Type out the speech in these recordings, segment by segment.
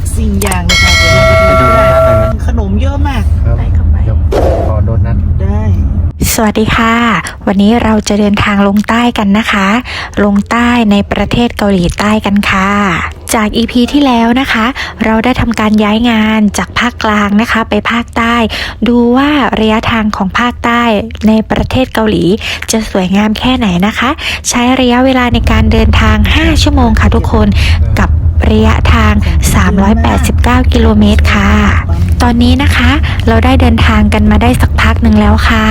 กสิ่งอย่างเลยค่ะเดี๋ยวเราไปดูร้านหน่อยไหม ขนมเยอะมาก ครับไปเข้าไป เดี๋ยวขอโดนัท ได้ สวัสดีค่ะ วันนี้เราจะเดินทางลงใต้กันนะคะ ลงใต้ในประเทศเกาหลีใต้กันค่ะ จาก EP ที่แล้วนะคะ เราได้ทำการย้ายงานจากภาคกลางนะคะ ไปภาคใต้ ดูว่าระยะทางของภาคใต้ในประเทศเกาหลี จะสวยงามแค่ไหนนะคะ ใช้ระยะเวลาในการเดินทาง 5 ชั่วโมงค่ะทุกคนกับ ระยะทาง 389 กิโลเมตรค่ะ ตอนนี้นะคะ เราได้เดินทางกันมาได้สักพักหนึ่งแล้วค่ะ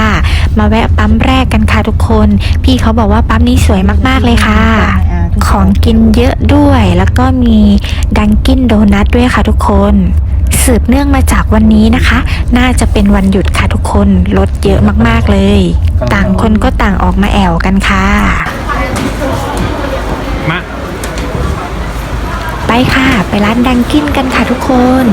มาแวะปั๊มแรกกันค่ะทุกคน พี่เขาบอกว่าปั๊มนี้สวยมากๆเลยค่ะ ของกินเยอะด้วย แล้วก็มีดังกินโดนัทด้วยค่ะทุกคน สืบเนื่องมาจากวันนี้นะคะ น่าจะเป็นวันหยุดค่ะทุกคน รถเยอะมากๆเลย ต่างคนก็ต่างออกมาแอวกันค่ะ ไปค่ะ ไปร้านดังกินกันค่ะทุกคน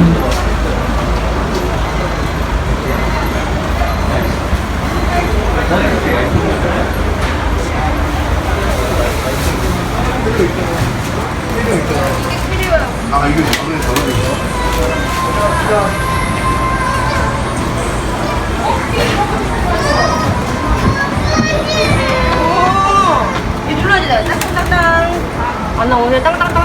이 눌러지다 땅땅땅땅 안 나오네 땅땅땅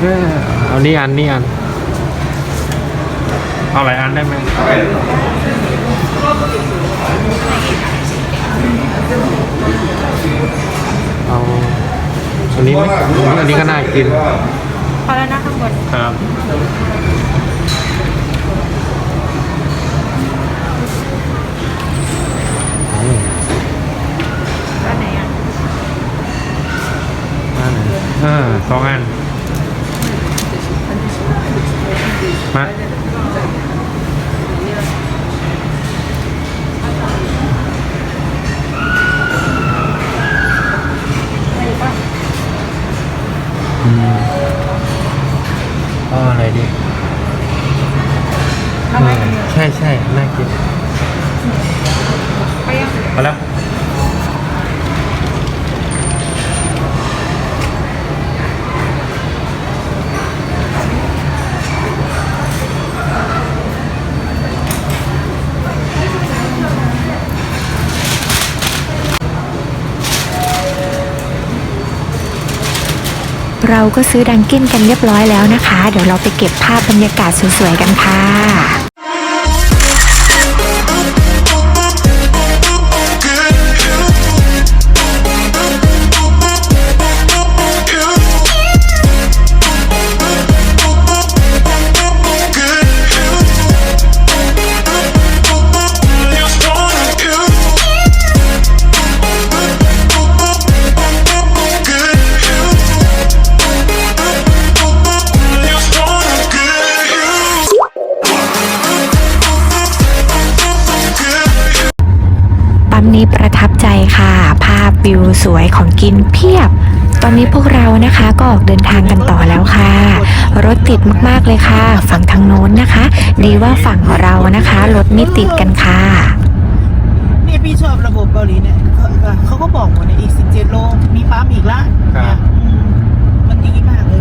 เออเอานี่อันนี่อัน เอาหลายอันได้ไหมเอาอันนี้ไหมอันนี้ก็น่ากิน พอแล้วนะข้างบนครับอืมอันไหนอะอันไหนเออสองอัน มาอืมเอาอะไรดีเออใช่ใช่น่ากินไปยังมาแล้ว เราก็ซื้อดังกินกันเรียบร้อยแล้วนะคะ เดี๋ยวเราไปเก็บภาพบรรยากาศสวยๆกันค่ะ นี้ประทับใจค่ะ ภาพวิวสวยของกินเพียบ ตอนนี้พวกเรานะคะก็ออกเดินทางกันต่อแล้วค่ะ รถติดมากๆเลยค่ะ ฝั่งทางโน้นนะคะ ดีว่าฝั่งเรานะคะรถไม่ติดกันค่ะเนี่ยพี่ชอบระบบเกาหลีเนี่ยเขาเขาก็บอกหมดเนี่ยอีก 17 โลมีปั๊มอีกละครับเนี่ยอืมมันดีมากเลย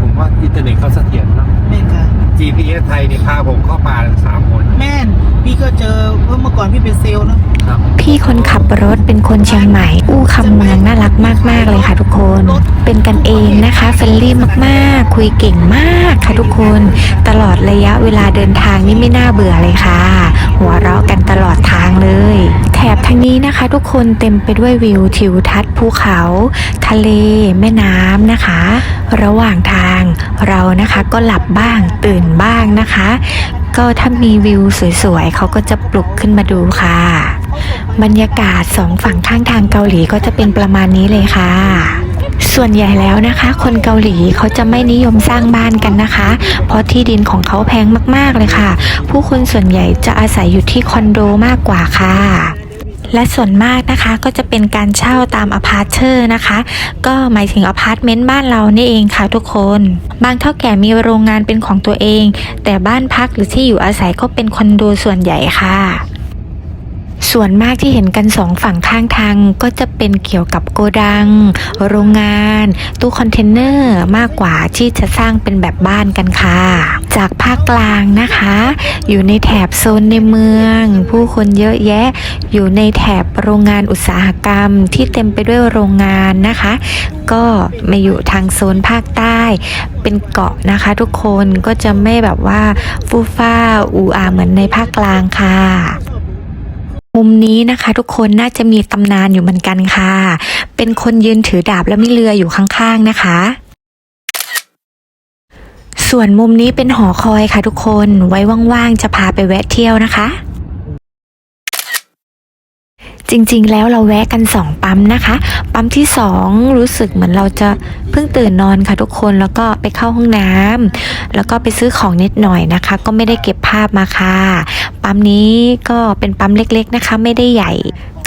ผมว่าอินเทอร์เน็ตเขาเสถียรเนอะแม่นค่ะ GPS ไทยนี่พาผมเข้าป่าทั้งสามคนแม่น พี่ก็เจอเมื่อก่อนพี่เป็นเซลล์เนอะครับพี่คนขับรถเป็นคนเชียงใหม่ อู้คำเมืองน่ารักมาก ๆ เลยค่ะทุกคน เป็นกันเองนะคะเฟรนลี่มากๆ คุยเก่งมากค่ะทุกคน ตลอดระยะเวลาเดินทางนี่ไม่น่าเบื่อเลยค่ะ หัวเราะกันตลอดทางเลยแถ บทางนี้นะคะทุกคนเต็มไปด้วยวิวทิวทัศน์ภูเขา ทะเล แม่น้ำนะคะ ระหว่างทางเรานะคะก็หลับบ้างตื่นบ้างนะคะ ก็ถ้ามีวิวสวยๆเขาก็จะปลุกขึ้นมาดูค่ะ บรรยากาศสองฝั่งข้างทางเกาหลีก็จะเป็นประมาณนี้เลยค่ะส่วนใหญ่แล้วนะคะ คนเกาหลีเขาจะไม่นิยมสร้างบ้านกันนะคะ เพราะที่ดินของเขาแพงมากๆเลยค่ะ ผู้คนส่วนใหญ่จะอาศัยอยู่ที่คอนโดมากกว่าค่ะ และส่วนมากนะคะก็จะเป็นการเช่าตามอพาร์ตเชอร์นะคะ ก็หมายถึงอพาร์ตเมนต์บ้านเรานี่เองค่ะทุกคน บางเท่าแก่มีโรงงานเป็นของตัวเอง แต่บ้านพักหรือที่อยู่อาศัยก็เป็นคอนโดส่วนใหญ่ค่ะ ส่วนมากที่เห็นกันสองฝั่งข้างทางก็จะเป็นเกี่ยวกับโกดัง โรงงาน ตู้คอนเทนเนอร์มากกว่าที่จะสร้างเป็นแบบบ้านกันค่ะ จากภาคกลางนะคะ อยู่ในแถบโซนในเมือง ผู้คนเยอะแยะ อยู่ในแถบโรงงานอุตสาหกรรมที่เต็มไปด้วยโรงงานนะคะ ก็มาอยู่ทางโซนภาคใต้ เป็นเกาะนะคะ ทุกคนก็จะไม่แบบว่าฟูฟ้าอูอาเหมือนในภาคกลางค่ะ มุมนี้นะคะทุกคนน่าจะมีตำนานอยู่เหมือนกันค่ะ เป็นคนยืนถือดาบและมีเรืออยู่ข้างๆนะคะ ส่วนมุมนี้เป็นหอคอยค่ะทุกคน ไว้ว่างๆจะพาไปแวะเที่ยวนะคะ จริงๆ แล้วเราแวะกันสองปั๊มนะคะ ปั๊มที่สองรู้สึกเหมือนเราจะเพิ่งตื่นนอนค่ะทุกคนแล้วก็ไปเข้าห้องน้ำแล้วก็ไปซื้อของนิดหน่อยนะคะ ก็ไม่ได้เก็บภาพมาค่ะ ปั๊มนี้ก็เป็นปั๊มเล็กๆนะคะ ไม่ได้ใหญ่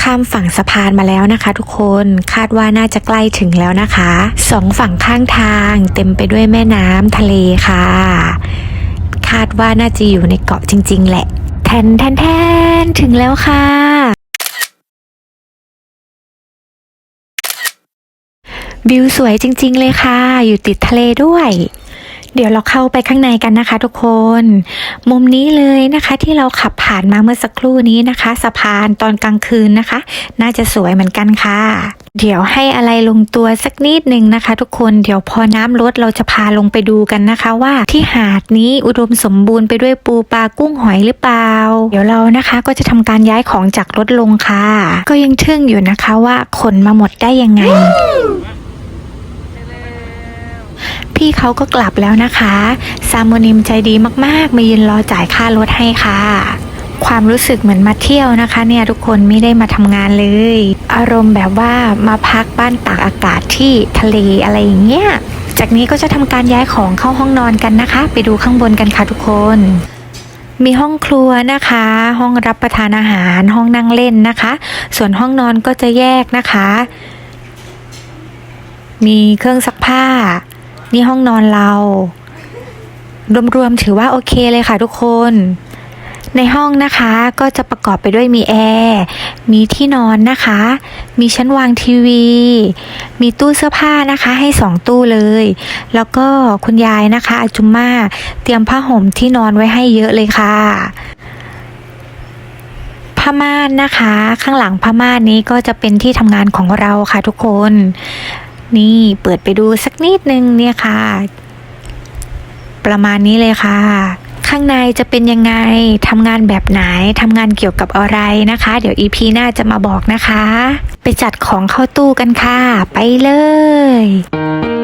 ข้ามฝั่งสะพานมาแล้วนะคะ ทุกคนคาดว่าน่าจะใกล้ถึงแล้วนะคะสองฝั่งข้างทางเต็มไปด้วยแม่น้ำทะเลค่ะ คาดว่าน่าจะอยู่ในเกาะจริง ๆ แหละ แทนแทนแทนถึงแล้วค่ะ วิวสวยจริง ๆ เลยค่ะ อยู่ติดทะเลด้วย เดี๋ยวเราเข้าไปข้างในกันนะคะ ทุกคน มุมนี้เลยนะคะ ที่เราขับผ่านมาเมื่อสักครู่นี้นะคะ สะพานตอนกลางคืนนะคะ น่าจะสวยเหมือนกันค่ะ เดี๋ยวให้อะไรลงตัวสักนิดหนึ่งนะคะ ทุกคนเดี๋ยวพอน้ำลดเราจะพาลงไปดูกันนะคะ ว่าที่หาดนี้อุดมสมบูรณ์ไปด้วยปูปลากุ้งหอยหรือเปล่า เดี๋ยวเรานะคะก็จะทำการย้ายของจากรถลงค่ะ ก็ยังทึ่งอยู่นะคะว่าขนมาหมดได้ยังไง พี่เขาก็กลับแล้วนะคะ ซามโมนิมใจดีมากๆ มายืนรอจ่ายค่ารถให้ค่ะ ความรู้สึกเหมือนมาเที่ยวนะคะ เนี่ยทุกคนไม่ได้มาทำงานเลย อารมณ์แบบว่ามาพักบ้านตากอากาศที่ทะเลอะไรอย่างเงี้ย จากนี้ก็จะทำการย้ายของเข้าห้องนอนกันนะคะ ไปดูข้างบนกันค่ะทุกคนมีห้องครัวนะคะ ห้องรับประทานอาหาร ห้องนั่งเล่นนะคะ ส่วนห้องนอนก็จะแยกนะคะ มีเครื่องซักผ้า นี่ห้องนอนเรา รวมๆถือว่าโอเคเลยค่ะทุกคน ในห้องนะคะก็จะประกอบไปด้วยมีแอร์มีที่นอนนะคะ มีชั้นวางทีวี มีตู้เสื้อผ้านะคะ ให้สองตู้เลย แล้วก็คุณยายนะคะอาจุมมาเตรียมผ้าห่มที่นอนไว้ให้เยอะเลยค่ะผ้าม่านนะคะ ข้างหลังผ้าม่านนี้ก็จะเป็นที่ทำงานของเราค่ะทุกคน นี่เปิดไปดูสักนิดนึงเนี่ยค่ะ ประมาณนี้เลยค่ะ ข้างในจะเป็นยังไงทำงานแบบไหนทำงานเกี่ยวกับอะไรนะคะ เดี๋ยว EP หน้าจะมาบอกนะคะ ไปจัดของเข้าตู้กันค่ะ ไปเลย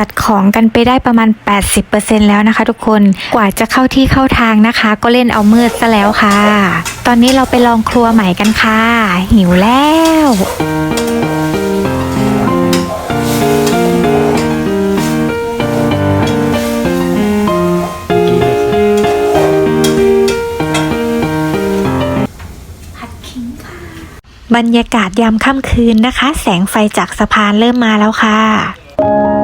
จัดของกันไปได้ประมาณ 80%แล้วนะคะ ทุกคนกว่าจะเข้าที่เข้าทางนะคะ ก็เล่นเอามืดซะแล้วค่ะ ตอนนี้เราไปลองครัวใหม่กันค่ะ หิวแล้วบรรยากาศยามค่ำคืนนะคะ แสงไฟจากสะพานเริ่มมาแล้วค่ะ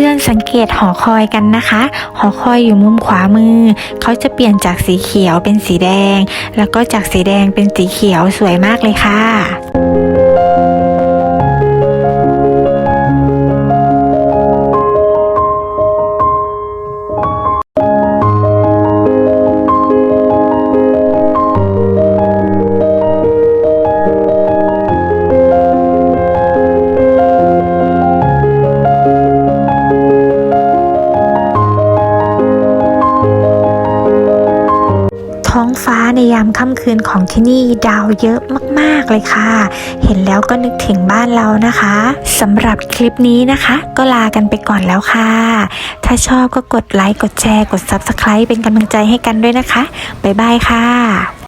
พื่อนๆสังเกตหอคอยกันนะคะ หอคอยอยู่มุมขวามือ เขาจะเปลี่ยนจากสีเขียวเป็นสีแดง แล้วก็จากสีแดงเป็นสีเขียวสวยมากเลยค่ะ ฟ้าในยามค่ำคืนของที่นี่ดาวเยอะมากๆเลยค่ะ เห็นแล้วก็นึกถึงบ้านเรานะคะสำหรับคลิปนี้นะคะ ก็ลากันไปก่อนแล้วค่ะ ถ้าชอบก็กดไลค์กดแชร์กด Subscribe เป็นกำลังใจให้กันด้วยนะคะบ๊ายบายค่ะ